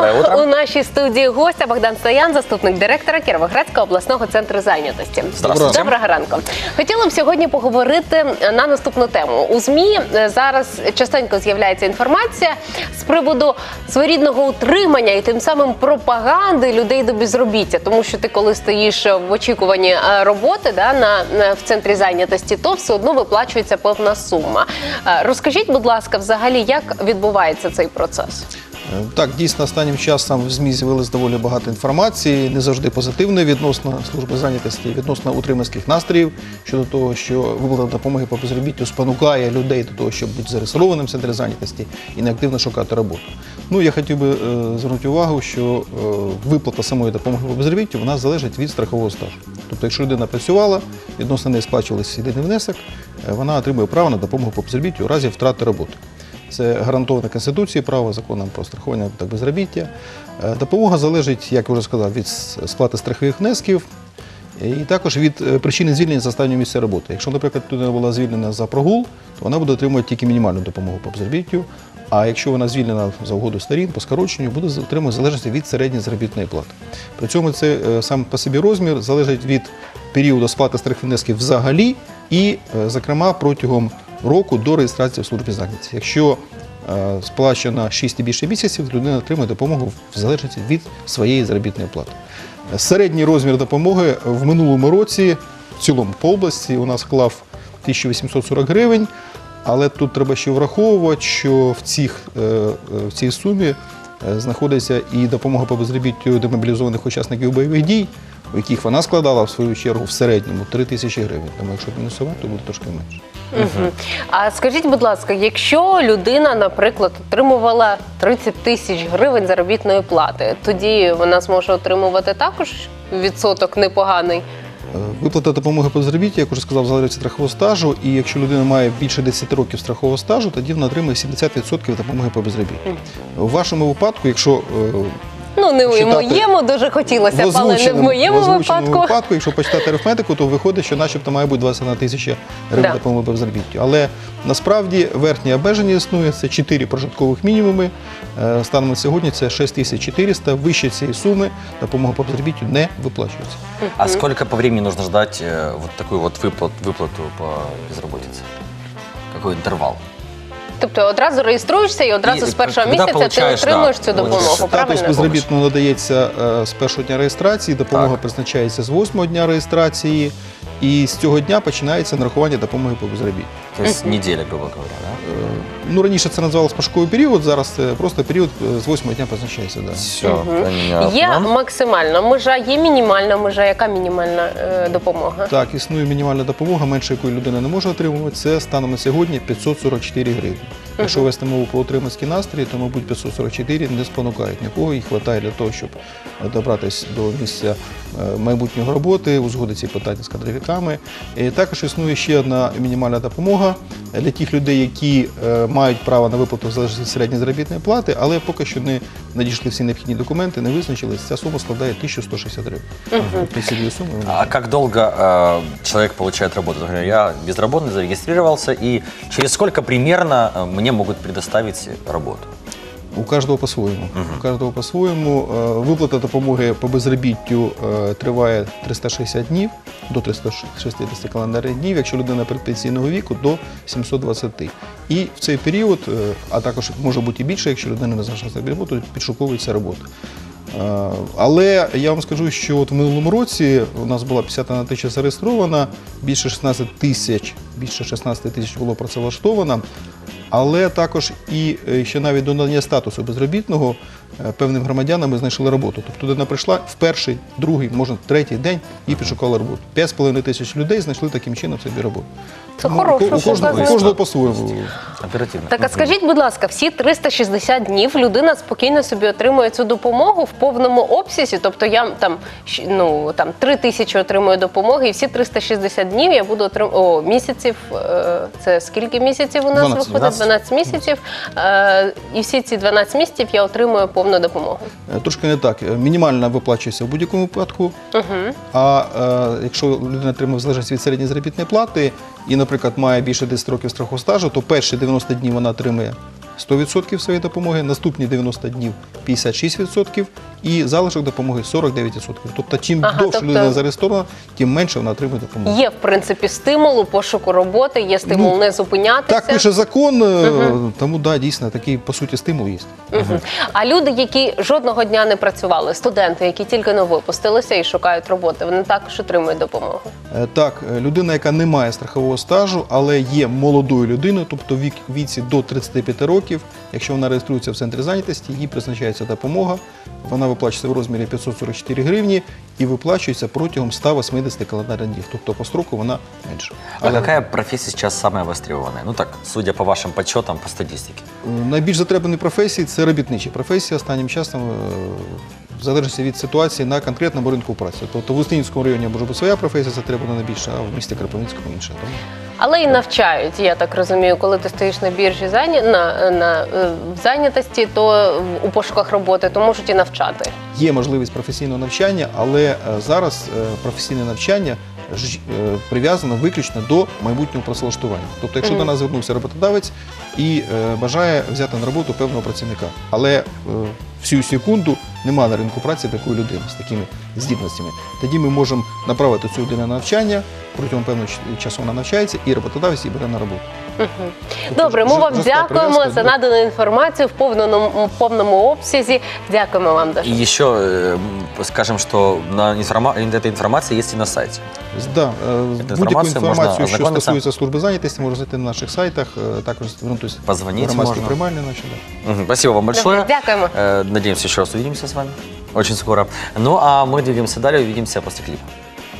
Доброе утро. у нашій студії гостя Богдан Стоян, заступник директора Кіровоградського обласного центру зайнятості. Здравствуйте. Доброго ранку. Хотіла б сьогодні поговорити на наступну тему. У змі е, зараз частенько з'являється інформація з приводу своєрідного утримання і тим самим пропаганди людей до безробіття. Тому що ти, коли стоїш в очікуванні е, роботи да, на, на- в центрі зайнятості, то все одно виплачується певна сума. Е, Розкажіть, будь ласка, взагалі, як відбувається цей процес? Е, Так, дійсно, останнім часом в ЗМІ з'явилось доволі багато інформації, не завжди позитивної відносно служби зайнятості, відносно утриманських настроїв щодо того, що виплата допомоги по безробіттю спонукає людей до того, щоб бути зареєстрованим в центрі зайнятості і неактивно шукати роботу. Ну, я хотів би е, звернути увагу, що е, виплата самої допомоги по безробіттю вона залежить від страхового стажу. Тобто, якщо людина працювала, відносно неї сплачувалися єдиний внесок, е, вона отримує право на допомогу по безробіттю у разі втрати роботи. Це гарантоване Конституцією право законом про страхування та безробіття. Е, Допомога залежить, як я вже сказав, від сплати страхових внесків і також від е, причини звільнення з останнього місця роботи. Якщо, наприклад, людина була звільнена за прогул, то вона буде отримувати тільки мінімальну допомогу по безробіттю. А якщо вона звільнена за угоду сторін по скороченню, буде отримувати залежності від середньої заробітної плати. При цьому це е, сам по собі розмір залежить від періоду сплати страхових внесків взагалі і, е, зокрема, протягом року до реєстрації в службі зайнятості. Якщо е, сплачено 6 і більше місяців, людина отримує допомогу в залежності від своєї заробітної плати. Середній розмір допомоги в минулому році в цілому по області у нас склав 1840 гривень. Але тут треба ще враховувати, що в, цих, е, е, в цій сумі знаходиться і допомога по безробіттю демобілізованих учасників бойових дій, яких вона складала в свою чергу в середньому 3 тисячі гривень. Тому якщо мінусувати, то буде трошки менше. Мгм. А скажіть, будь ласка, якщо людина, наприклад, отримувала 30 тисяч гривень заробітної плати, тоді вона зможе отримувати також відсоток непоганий. Е, Виплата допомоги по безробіттю, як вже сказав, залежить від страхового стажу. І якщо людина має більше 10 років страхового стажу, тоді вона отримує 70% допомоги по безробіттю. У вашому випадку, якщо е, Ну не у Читати моєму дуже хотілося б, але не в озвученому- моєму в озвученому випадку. випадку, якщо почитати арифметику, то виходить, що начебто має бути 21 тисяча гривень Да. допомоги по безробіттю. Але насправді верхнє обмеження існує, це 4 прожиткових мінімуми. Е, Станом на сьогодні це 6400. Вище цієї суми допомога по безробіттю не виплачується. А сколько по времени нужно ждать э, вот такую вот выплат, выплату по безработице? Какой интервал? Тобто одразу реєструєшся і одразу І з першого коли місяця ти получаєш, отримуєш да, цю допомогу. статус Статус Правильно? безробітного надається е, з першого дня реєстрації, допомога Так. призначається з восьмого дня реєстрації, і з цього дня починається нарахування допомоги по безробіттю. То есть неделя, грубо говоря, да? Е, Ну, раніше це називалось пошуковий період, зараз це просто період е, з восьмого дня позначається. Да. Все, понятно. Є максимальна межа, є мінімальна межа. Яка мінімальна е, допомога? Так, існує мінімальна допомога, менше якої людина не може отримувати. Це станом на сьогодні 544 гривні. Якщо вести мову про отриманські настрої, то, мабуть, 544 не спонукають нікого. Їх вистачає для того, щоб е, добратися до місця е, майбутньої роботи, узгодити ці питання з кадровиками. І також існує ще одна мінімальна допомога для тих людей, які е, мають право на виплату в залежності від середньої заробітної плати, але поки що не надійшли всі необхідні документи, не визначились. Ця сума складає 1160 гривень. Тобто ці дві суми вони А как долго э, человек получает работу? Например, я безработный, зарегистрировался, и через сколько примерно э, мне могут предоставить работу? У кожного по-своєму. У кожного по-своєму. Е, Виплата допомоги по безробіттю е, триває 360 днів до 360 календарних днів, якщо людина предпенсійного віку до 720. І в цей період, е, а також може бути і більше, якщо людина не собі роботу, підшуковується робота. Але я вам скажу, що от в минулому році у нас була 51 тисяча зареєстрована, більше 16 тисяч, більше 16 тисяч було працевлаштовано. Але також і е, ще навіть до надання статусу безробітного е, певним громадянам ми знайшли роботу. Тобто людина прийшла в перший, другий, можна третій день і підшукала роботу. 5,5 тисяч людей знайшли таким чином собі роботу. Це Тому хороший у, кожного, кожного по-своєму. Оперативно. Так, а скажіть, будь ласка, всі 360 днів людина спокійно собі отримує цю допомогу в повному обсязі. Тобто я там ну там 3 тисячі отримую допомоги, і всі 360 днів я буду отримувати о, місяців. е, Це скільки місяців у нас 12. виходить? 12 місяців. Е, І всі ці 12 місяців я отримую повну допомогу. Е, Трошки не так. Е, Мінімальна виплачується в будь-якому випадку. А е, якщо людина отримує в залежності від середньої заробітної плати і, наприклад, має більше 10 років страхового стажу, то перші 90 днів вона отримує 100% своєї допомоги, наступні 90 днів 56% і залишок допомоги 49%. Тобто, чим Ага, довше тобто- людина зареєстрована, тим менше вона отримує допомогу. Є в принципі стимул у пошуку роботи, є стимул Ну, не зупинятися. Так пише закон, е, тому да, дійсно такий по суті стимул є. Мгм. А люди, які жодного дня не працювали, студенти, які тільки не випустилися і шукають роботи, вони також отримують допомогу. Е, Так, е, людина, яка не має страхового стажу, але є молодою людиною, тобто вік віці до 35 років. Якщо вона реєструється в центрі зайнятості, їй призначається допомога. Вона виплачується в розмірі 544 гривні і виплачується протягом 180 календарних днів. Тобто по строку вона менше. А яка професія зараз саме востребована? Ну так, судя по вашим подсчетам, по статистике. Е, Найбільш затребані професії це робітничі професії останнім часом. В залежності від ситуації на конкретному ринку праці. Тобто в Устинівському районі може бути своя професія затребувана більше, а в місті Кропивницькому інше. Тому Але і навчають, я так розумію, коли ти стоїш на біржі зайня... на, на е, в зайнятості, то у пошуках роботи, то можуть і навчати. Є можливість професійного навчання, але е, зараз е, професійне навчання прив'язано виключно до майбутнього працевлаштування. Тобто, якщо до нас звернувся роботодавець і е, бажає взяти на роботу певного працівника, але е, всю секунду нема на ринку праці такої людини з такими здібностями, тоді ми можемо направити цю людину на навчання, протягом певного часу вона навчається, і роботодавець її бере на роботу. Тобто Добре, ми жорст- вам жорстка дякуємо прив'язка за до- надану інформацію в повному, в повному обсязі. Дякуємо вам дуже. И еще э, м, скажем, что на информа- эта информация есть и на сайте. Да, е, будь-яку інформацію можна інформацію, що ознайомитися. стосується служби зайнятості, можна знайти на наших сайтах, е, також звернутися Позвонити в громадські можна. приймальні наші. Да. Мгм, Спасибо вам большое. Дякуємо. Э, Надеемся, еще раз увидимся с вами. Очень скоро. Ну а мы двигаемся далее, увидимся после клипа.